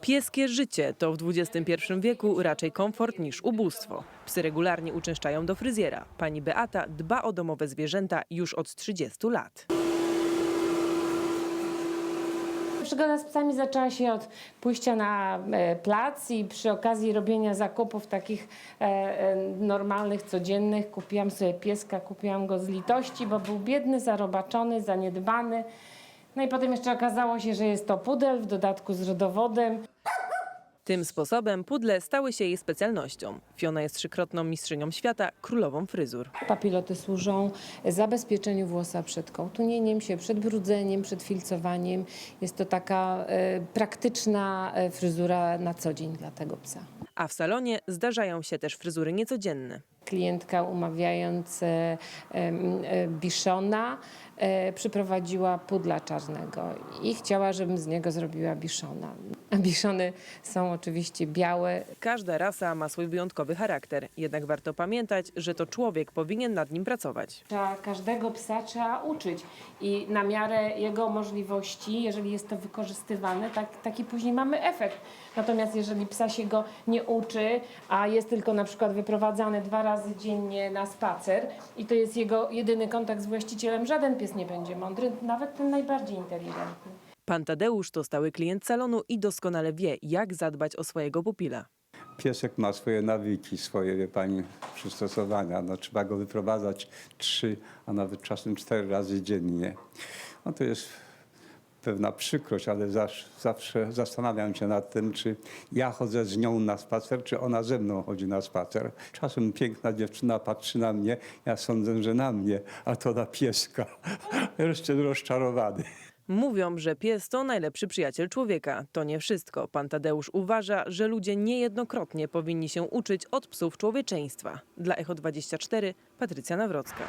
Pieskie życie to w XXI wieku raczej komfort niż ubóstwo. Psy regularnie uczęszczają do fryzjera. Pani Beata dba o domowe zwierzęta już od 30 lat. Przygoda z psami zaczęła się od pójścia na e, plac i przy okazji robienia zakupów takich e, e, normalnych, codziennych kupiłam sobie pieska, kupiłam go z litości, bo był biedny, zarobaczony, zaniedbany. No i potem jeszcze okazało się, że jest to pudel, w dodatku z rodowodem. Tym sposobem pudle stały się jej specjalnością. Fiona jest trzykrotną mistrzynią świata, królową fryzur. Papiloty służą zabezpieczeniu włosa przed kołtunieniem się, przed brudzeniem, przed filcowaniem. Jest to taka e, praktyczna e, fryzura na co dzień dla tego psa. A w salonie zdarzają się też fryzury niecodzienne. Klientka umawiając e, em, e, Biszona e, przyprowadziła pudla czarnego i chciała, żebym z niego zrobiła Biszona. A Biszony są oczywiście białe, Każda rasa ma swój wyjątkowy charakter, jednak warto pamiętać, że to człowiek powinien nad nim pracować. Trzeba każdego psa trzeba uczyć i na miarę jego możliwości, jeżeli jest to wykorzystywane, tak, taki później mamy efekt. Natomiast jeżeli psa się go nie uczy, a jest tylko na przykład wyprowadzany dwa razy dziennie na spacer i to jest jego jedyny kontakt z właścicielem, żaden pies nie będzie mądry, nawet ten najbardziej inteligentny. Pan Tadeusz to stały klient salonu i doskonale wie, jak zadbać o swojego pupila. Piesek ma swoje nawyki, swoje, wie pani, przystosowania. No, trzeba go wyprowadzać trzy, a nawet czasem cztery razy dziennie. No to jest pewna przykrość, ale zawsze, zawsze zastanawiam się nad tym, czy ja chodzę z nią na spacer, czy ona ze mną chodzi na spacer. Czasem piękna dziewczyna patrzy na mnie, ja sądzę, że na mnie, a to na pieska. Jeszcze rozczarowany. Mówią, że pies to najlepszy przyjaciel człowieka. To nie wszystko. Pan Tadeusz uważa, że ludzie niejednokrotnie powinni się uczyć od psów człowieczeństwa. Dla Echo 24 Patrycja Nawrocka.